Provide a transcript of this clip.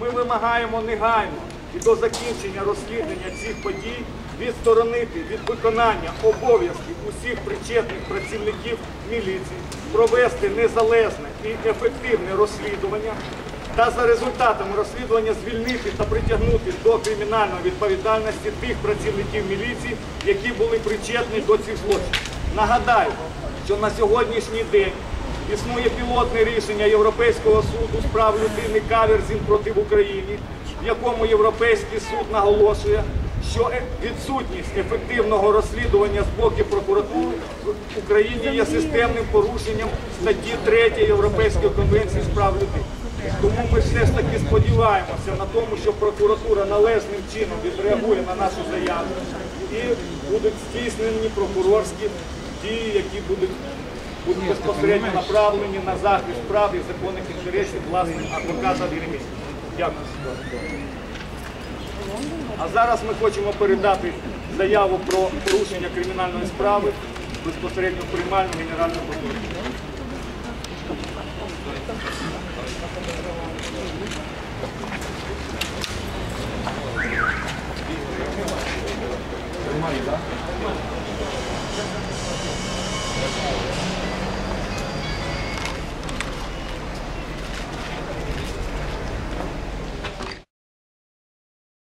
вимагаємо негайно і до закінчення розслідування цих подій відсторонити від виконання обов'язків усіх причетних працівників міліції, провести незалежне і ефективне розслідування та за результатами розслідування звільнити та притягнути до кримінальної відповідальності тих працівників міліції, які були причетні до цих злочинів. Нагадаю, що на сьогоднішній день існує пілотне рішення Європейського суду з прав людини Каверзін проти України, в якому Європейський суд наголошує, що е- відсутність ефективного розслідування з боку прокуратури в Україні є системним порушенням статті 3 Європейської конвенції з прав людини. Тому ми все ж таки сподіваємося на тому, що прокуратура належним чином відреагує на нашу заяву і будуть здійснені прокурорські дії, які будуть, будуть безпосередньо направлені на захист прав і законних інтересів власних адвоката Вірмі. Дякую. А зараз ми хочемо передати заяву про порушення кримінальної справи безпосередньо в приймальну Генерального прокуратури.